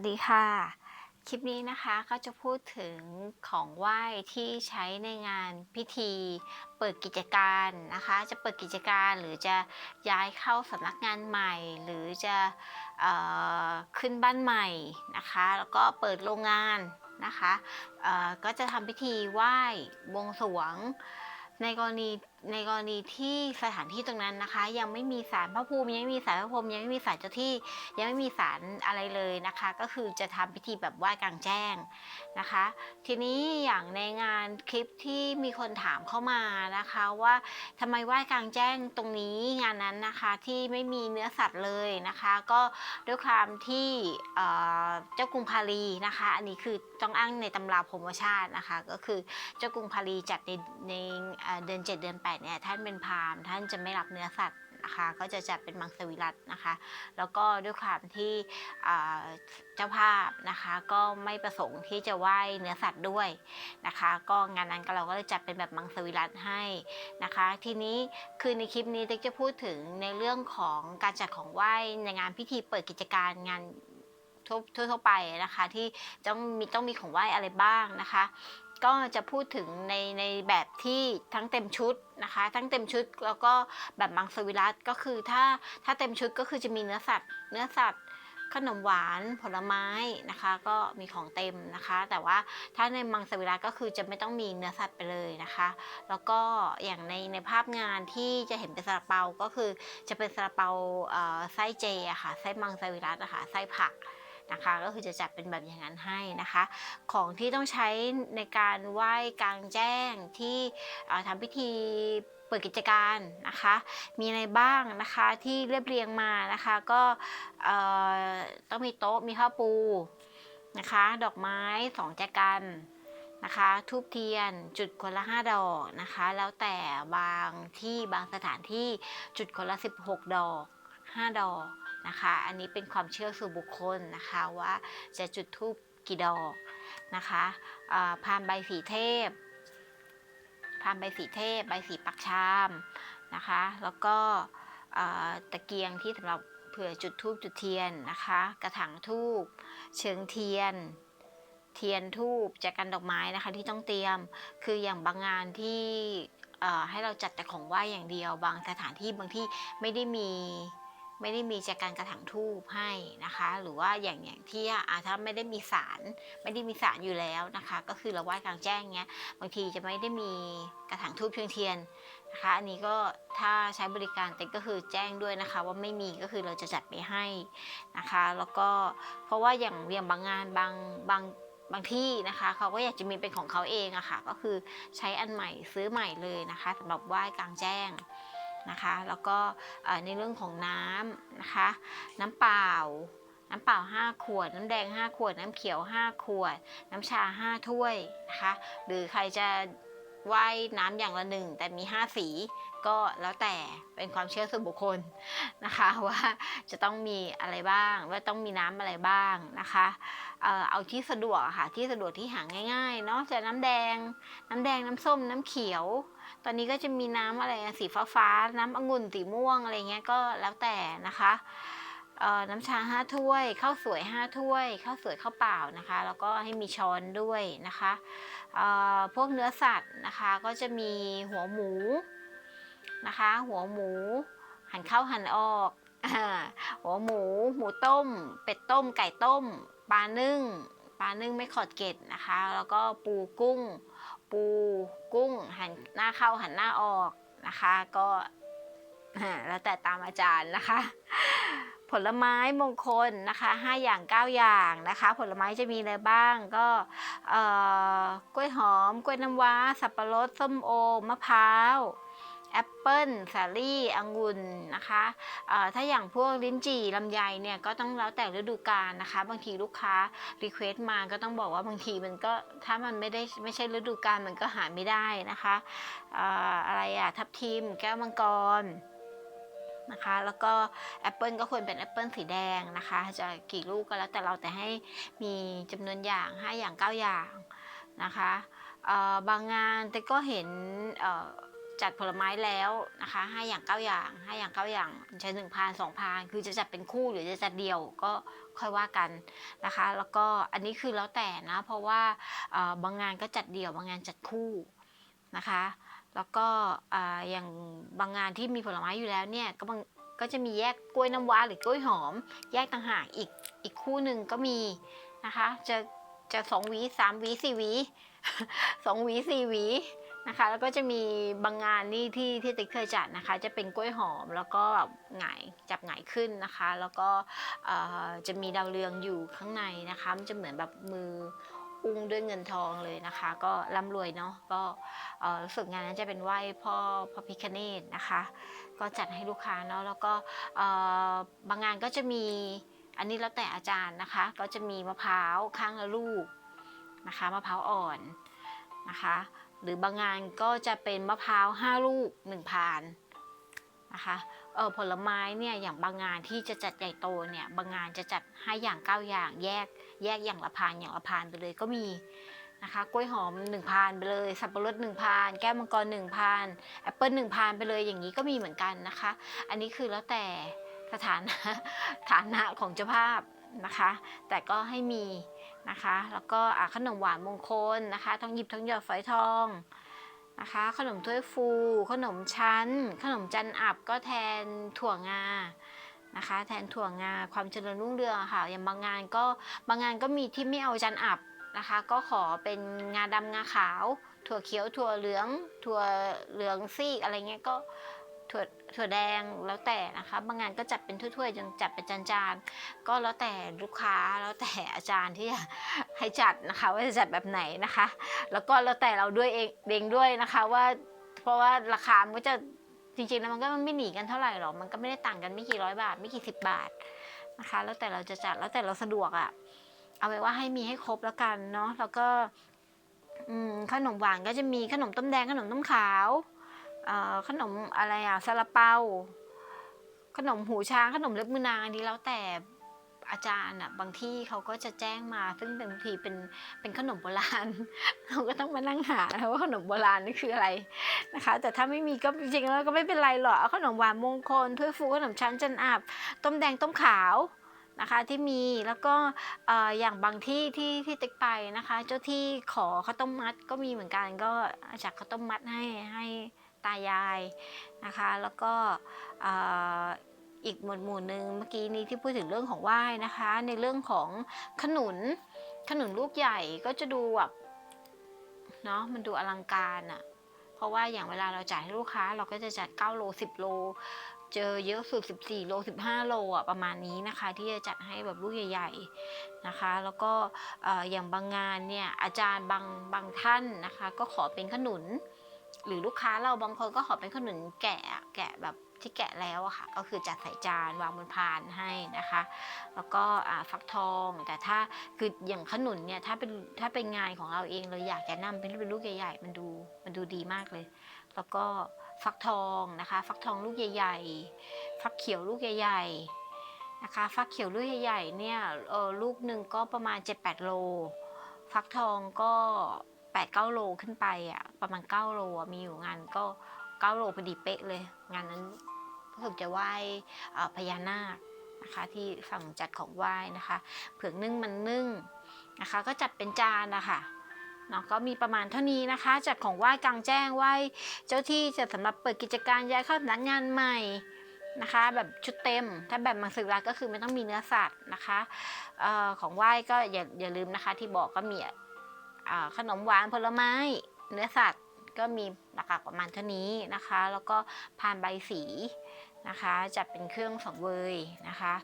สวัสดีค่ะ คลิปนี้นะคะก็จะพูดถึงของไหว้ที่ใช้ในงานพิธีเปิดกิจการนะคะ จะเปิดกิจการหรือจะย้ายเข้าสำนักงานใหม่ หรือจะออขึ้นบ้านใหม่นะคะ แล้วก็เปิดโรงงานนะคะก็จะทำพิธีไหว้บวงสรวง ในกรณีในกรณีที่สถานที่ตรงนั้นนะคะ ยังไม่มีศาลพระภูมิยังไม่มีศาลพระพรหมยังไม่มีศาลเจ้าที่ยังไม่มีศาลอะไรเลยนะคะ ก็คือจะทำพิธีแบบไหว้กลางแจ้งนะคะ ทีนี้อย่างในงานคลิปที่มีคนถามเข้ามานะคะว่าทำไมไหว้กลางแจ้งตรงนี้งานนั้นนะคะที่ไม่มีเนื้อสัตว์เลยนะคะ ก็ด้วยความที่เจ้ากรุงพาลีนะคะ อันนี้คือต้องอ้างในตำราพรมชาตินะคะ ก็คือเจ้ากรุงพาลีจัดในในเอ่อเดือน 7 เดือน8เนี่ยท่านเป็นพราหมณ์ท่านจะไม่รับเนื้อสัตว์นะคะก็จะจัดเป็นมังสวิรัตนะคะ แล้วก็ด้วยความที่เจ้าภาพนะคะก็ไม่ประสงค์ที่จะไหว้เนื้อสัตว์ด้วยนะคะ ก็งานนั้นก็เราก็เลยจัดเป็นแบบมังสวิรัตให้นะคะ ทีนี้คือในคลิปนี้เด็กจะพูดถึงในเรื่องของการจัดของไหว้ในงานพิธีเปิดกิจการงานทั่วทั่วไปนะคะที่ต้องมีต้องมีของไหว้อะไรบ้างนะคะ ก็จะพูดถึงในในแบบที่ทั้งเต็มชุดนะคะ ทั้งเต็มชุดแล้วก็แบบมังสวิรัตก็คือถ้าถ้าเต็มชุดก็คือจะมีเนื้อสัตว์ เนื้อสัตว์ขนมหวานผลไม้นะคะ ก็มีของเต็มนะคะ แต่ว่าถ้าในมังสวิรัตก็คือจะไม่ต้องมีเนื้อสัตว์ไปเลยนะคะ แล้วก็อย่างในในภาพงานที่จะเห็นเป็นซาลาเปาก็คือจะเป็นซาลาเปาไส้เจอะค่ะไส้มังสวิรัตอะค่ะไส้ผัก นะคะ ก็คือจะจัดเป็นแบบอย่างนั้นให้นะคะ ของที่ต้องใช้ในการไหว้กลางแจ้งที่เอ่อทำพิธีเปิดกิจการนะคะ มีอะไรบ้างนะคะที่เรียบเรียงมานะคะ ก็ต้องมีโต๊ะมีผ้าปูนะคะ ดอกไม้สองแจกันนะคะทูบเทียนจุดคนละ 5 ดอกนะคะ แล้วแต่บางที่บางสถานที่จุดคนละ 16 ดอก 5 ดอก นะคะ อันนี้เป็นความเชื่อส่วนบุคคลนะคะว่าจะจุดทูบกี่ดอกนะคะอ่าพานใบสีเทพพานใบสีเทพ ใบสีปักชามนะคะ แล้วก็ตะเกียงที่สำหรับเผื่อจุดทูบจุดเทียนนะคะ กระถางทูบเชิงเทียน เทียนทูบแจกันดอกไม้นะคะที่ต้องเตรียมคืออย่างบางงานที่ให้เราจัดแต่ของไหว้อย่างเดียว บางสถานที่บางที่ไม่ได้มี ไม่ได้มีแจกันกระถางทูบให้นะคะ หรือว่าอย่างอย่างที่อาถ้าไม่ได้มีสารไม่ได้มีสารอยู่แล้วนะคะ ก็คือเราไหว้กลางแจ้งเงี้ยบางทีจะไม่ได้มีกระถางทูบเชียงเทียนนะคะอันนี้ก็ถ้าใช้บริการเต็ก็คือแจ้งด้วยนะคะ ว่าไม่มีก็คือเราจะจัดไปให้นะคะ แล้วก็เพราะว่าอย่างอย่างบางงานบางบางบางที่นะคะเขาก็อยากจะมีเป็นของเขาเองอะค่ะก็คือใช้อันใหม่ซื้อใหม่เลยนะคะสำหรับไหว้กลางแจ้ง นะคะ แล้วก็ในเรื่องของน้ำนะคะ น้ำเปล่า น้ำเปล่า 5 ขวด น้ำแดง 5 ขวด น้ำเขียว 5 ขวด น้ำชา 5 ถ้วยนะคะ หรือใครจะว่ายน้ำอย่างละหนึ่งแต่มี 5 สี ก็แล้วแต่เป็นความเชื่อส่วนบุคคลนะคะว่าจะต้องมีอะไรบ้างว่าต้องมีน้ำอะไรบ้างนะคะเอ่อเอาที่สะดวกค่ะที่สะดวกที่หาง่ายๆเนาะจะน้ำแดง น้ำแดงน้ำส้มน้ำเขียว ตอนนี้ก็จะมีน้ำอะไรสีฟ้าฟ้าๆน้ำองุ่นสีม่วงอะไรเงี้ยก็แล้วแต่นะคะน้ำชาห้าถ้วยข้าวสวยห้าถ้วยข้าวสวยข้าวเปล่านะคะ แล้วก็ให้มีช้อนด้วยนะคะพวกเนื้อสัตว์นะคะก็จะมีหัวหมู นะคะ หัวหมู หั่นเข้าหั่นออก หัวหมู หมูต้ม เป็ดต้ม ไก่ต้ม ปลานึ่ง ปลานึ่งไม่ขอดเกล็ดนะคะ แล้วก็ปูกุ้ง ปูกุ้ง หันหน้าเข้าหันหน้าออกนะคะ ก็แล้วแต่ตามอาจารย์นะคะ ผลไม้มงคลนะคะ5อย่าง 9 อย่างนะคะ ผลไม้จะมีอะไรบ้างก็กล้วยหอม กล้วยน้ำว้า สับปะรด ส้มโอ มะพร้าว แอปเปิ้ลสาลี่องุ่นนะคะถ้าอย่างพวกลิ้นจี่ลำไยเนี่ยก็ต้องแล้วแต่ฤดูกาลนะคะ บางทีลูกค้ารีเควสต์มาก็ต้องบอกว่าบางทีมันก็ถ้ามันไม่ได้ไม่ใช่ฤดูกาลมันก็หาไม่ได้นะคะเอ่อะไรอะทับทิมแก้วมังกรนะคะแล้วก็แอปเปิลก็ควรเป็นแอปเปิลสีแดงนะคะ จะกี่ลูกก็แล้วแต่เราแต่ให้มีจำนวนอย่าง 5 อย่าง 9 อย่างนะคะบางงานแต่ก็เห็น จัดผลไม้แล้วนะคะห้าอย่างเก้าอย่างห้าอย่างเก้าอย่างใช้หนึ่งพานสองพานคือจะจัดเป็นคู่หรือจะจัดเดียวก็ค่อยว่ากันนะคะ แล้วก็อันนี้คือแล้วแต่นะ เพราะว่าบางงานก็จัดเดี่ยวบางงานจัดคู่นะคะ แล้วก็อ่าอย่างบางงานที่มีผลไม้อยู่แล้วเนี่ยก็บางก็จะมีแยกกล้วยน้ำว้าหรือกล้วยหอม แยกต่างหากอีกอีกคู่หนึ่งก็มีนะคะ จะจะสองหวีสามหวีสี่หวีสองหวีสี่หวี นะคะ แล้วก็จะมีบางงานนี่ที่ที่ติ๊กเคยจัดนะคะ จะเป็นกล้วยหอมแล้วก็แบบหงายจับหงายขึ้นนะคะ แล้วก็จะมีดาวเรืองอยู่ข้างในนะคะ มันจะเหมือนแบบมืออุ้งด้วยเงินทองเลยนะคะ ก็ร่ำรวยเนาะก็เอ่อรู้สึกงานนั้นจะเป็นไหว้พ่อพระพิคเนตนะคะ ก็จัดให้ลูกค้าเนาะแล้วก็บางงานก็จะมีอันนี้แล้วแต่อาจารย์นะคะ ก็จะมีมะพร้าวข้างละลูกนะคะมะพร้าวอ่อนนะคะ หรือบางงานก็จะเป็นมะพร้าว5ลูก1พานนะคะเออผลไม้เนี่ยอย่างบางงานที่จะจัดใหญ่โตเนี่ยบางงานจะจัด5อย่าง9อย่างแยกแยกอย่างละพานอย่างละพานไปเลยก็มีนะคะกล้วยหอม1พานไปเลยสับปะรด1พานแก้วมังกร1พานแอปเปิล1พานไปเลยอย่างนี้ก็มีเหมือนกันนะคะ อันนี้คือแล้วแต่สถานะฐานะของเจ้าภาพ นะคะ แต่ก็ให้มีนะคะ แล้วก็ขนมหวานมงคลนะคะทองหยิบทองหยอดฝอยทองนะคะ ขนมถ้วยฟู ขนมชั้น ขนมจันอับก็แทนถั่วงานะคะ แทนถั่วงาความเจริญรุ่งเรืองค่ะ อย่างบางงานก็บางงานก็มีที่ไม่เอาจันอับนะคะ ก็ขอเป็นงาดำงาขาว ถั่วเขียวถั่วเหลือง ถั่วเหลืองซีกอะไรเงี้ยก็ ถั่วถั่วแดงแล้วแต่นะคะ บางงานก็จัดเป็นถ้วยๆจนจัดเป็นจานๆก็แล้วแต่ลูกค้าแล้วแต่อาจารย์ที่ให้จัดนะคะ ว่าจะจัดแบบไหนนะคะ แล้วก็แล้วแต่เราด้วยเองเองด้วยนะคะว่า เพราะว่าราคามันก็จะจริงๆแล้วมันก็ไม่หนีกันเท่าไหร่หรอกมันก็ไม่ได้ต่างกันไม่กี่ร้อยบาท ไม่กี่สิบบาทนะคะ แล้วแต่เราจะจัดแล้วแต่เราสะดวกอะ่ะเอาไว้ว่าให้มีให้ครบแล้วกันเนาะแล้วก็ขนมหวานก็จะมีขนมต้มแดงขนมต้มขาว ขนมอะไรอะซาลาเปา ขนมหูช้างขนมเล็บมือนางอันนี้แล้วแต่อาจารย์อะบางที่เขาก็จะแจ้งมา ซึ่งบางทีเป็นเป็นขนมโบราณ เราก็ต้องมานั่งหาว่าขนมโบราณนี่คืออะไรนะคะ แต่ถ้าไม่มีก็จริงๆแล้วก็ไม่เป็นไรหรอกเอาขนมหวานมงคลถ้วยฟูขนมชั้นจันอาบต้มแดงต้มขาวนะคะที่มีแล้วก็เอ่ออย่างบางที่ที่ที่ติ๊กไปนะคะ เจ้าที่ขอข้าวต้มมัดก็มีเหมือนกันก็จากข้าวต้มมัดให้ให้ ตายายนะคะ แล้วก็อีกหมวดหมู่หนึ่งเมื่อกี้นี้ที่พูดถึงเรื่องของไหว้นะคะ ในเรื่องของขนุนขนุนลูกใหญ่ก็จะดูแบบเนาะมันดูอลังการอะ่ะ เพราะว่าอย่างเวลาเราจ่ายให้ลูกค้า เราก็จะจัด9โล10 โล เจอเยอะสุด14 โล 15 โลอะประมาณนี้นะคะ ที่จะจัดให้แบบลูกใหญ่ๆนะคะ แล้วก็อย่างบางงานเนี่ยอาจารย์บางบางท่านนะคะ ก็ขอเป็นขนุน หรือลูกค้าเราบางคนก็ขอเป็นขนุนแกะแกะแบบที่แกะแล้วอะค่ะ ก็คือจัดใส่จานวางบนพานให้นะคะ แล้วก็ฟักทอง แต่ถ้าคืออย่างขนุนเนี่ยถ้าเป็นถ้าเป็นงานของเราเองเราอยากจะนำเป็นเป็นลูกใหญ่ๆมันดูมันดูดีมากเลย แล้วก็ฟักทองนะคะ ฟักทองลูกใหญ่ ๆ ฟักเขียวลูกใหญ่ ๆนะคะ ฟักเขียวลูกใหญ่ๆเนี่ยเออลูกหนึ่งก็ประมาณ 7-8 โล ฟักทองก็ แปดเก้าโลขึ้นไปอะประมาณเก้าโลมีอยู่งานก็เก้าโลพอดีเป๊ะเลย งานนั้นรู้สึกจะไหว้พญานาคนะคะที่ฝั่งจัดของไหว้นะคะเผือกนึ่งมันนึ่งนะคะ ก็จัดเป็นจานนะคะเนาะก็มีประมาณเท่านี้นะคะ จัดของไหว้กลางแจ้งไหว้เจ้าที่จะสำหรับเปิดกิจการย้ายเข้าสำนักงานใหม่นะคะ แบบชุดเต็ม ถ้าแบบมังสวิรัตก็คือไม่ต้องมีเนื้อสัตว์นะคะออของไหว้ก็อย่าอย่าลืมนะคะที่บอกก็มี อ่าขนมหวานผลไม้ เนื้อสัตว์ก็มีหลักๆประมาณเท่านี้นะคะ แล้วก็พานใบสีนะคะจัดเป็นเครื่องสังเวยนะคะ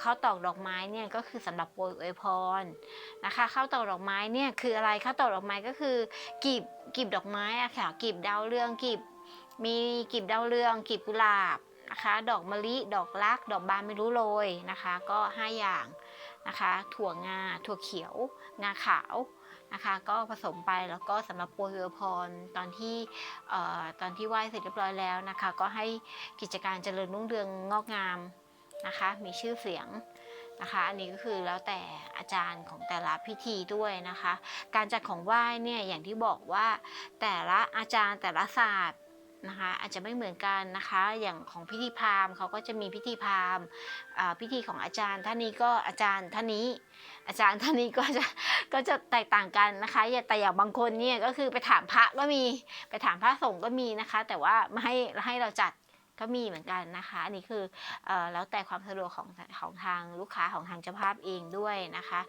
เข้าวตอกดอกไม้เนี่ยก็คือสำหรับโปรยอวยพรนะคะข้าวตอกดอกไม้เนี่ยคืออะไรข้าวตอกดอกไม้ก็คือกีบกีบดอกไม้อะค่ะกีบดาวเรืองกีบมีกีบดาวเรืองกีบกุหลาบนะคะดอกมะลิดอกรัก ดอกบานไม่รู้โรยนะคะ ก็ห้าอย่างนะคะ ถั่วงาถั่วเขียว งาขาว นะคะ ก็ผสมไปแล้วก็สำหรับปวยอพรตอนที่ตอนที่ไหว้เสร็จเรียบร้อยแล้วนะคะ ก็ให้กิจการเจริญรุ่งเรืองงอกงามนะคะ มีชื่อเสียงนะคะอันนี้ก็คือแล้วแต่อาจารย์ของแต่ละพิธีด้วยนะคะ การจัดของไหว้เนี่ยอย่างที่บอกว่าแต่ละอาจารย์แต่ละศาสตร์ นะคะ อาจจะไม่เหมือนกันนะคะ อย่างของพิธีพราหมณ์เขาก็จะมีพิธีพราหมณ์พิธีของอาจารย์ ท่านนี้ก็อาจารย์ท่านนี้ อาจารย์ท่านนี้ก็จะก็จะแตกต่างกันนะคะแต่อย่างบางคนเนี่ยก็คือไปถามพระก็มีไปถามพระสงฆ์ก็มีนะคะ แต่ว่าไม่ให้ให้เราจัด ก็มีเหมือนกันนะคะ อันนี้คืออแล้วแต่ความสะดวกของของทางลูกค้าของทางเจ้าภาพเองด้วยนะคะ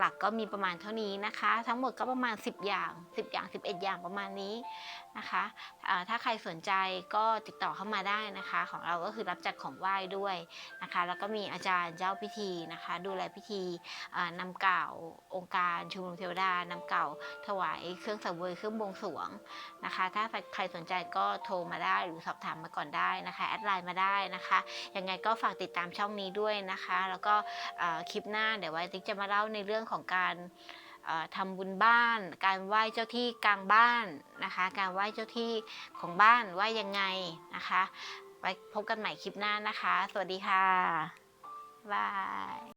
หลักๆก็มีประมาณเท่านี้นะคะ ทั้งหมดก็ประมาณ 10 อย่าง 10 อย่าง 11 อย่างประมาณนี้นะคะถ้าใครสนใจก็ติดต่อเข้ามาได้นะคะ ของเราก็คือรับจัดของไหว้ด้วยนะคะ แล้วก็มีอาจารย์เจ้าพิธีนะคะ ดูแลพิธีอ่านำกล่าวองค์การชุมนุมเทวดานำกล่าวถวายเครื่องสังเวยเครื่องบวงสรวงนะคะ ถ้าใครสนใจก็โทรมาได้หรือสอบถามมาก่อนได้นะคะแอดไลน์มาได้นะคะยังไงก็ฝากติดตามช่องนี้ด้วยนะคะ แล้วก็คลิปหน้าเดี๋ยวไว้ติ๊กจะมาเล่าในเรื่องของการเอ่อทำบุญบ้าน การไหว้เจ้าที่กลางบ้านนะคะ การไหว้เจ้าที่ของบ้านไหว้ยังไงนะคะไว้พบกันใหม่คลิปหน้านะคะ สวัสดีค่ะบาย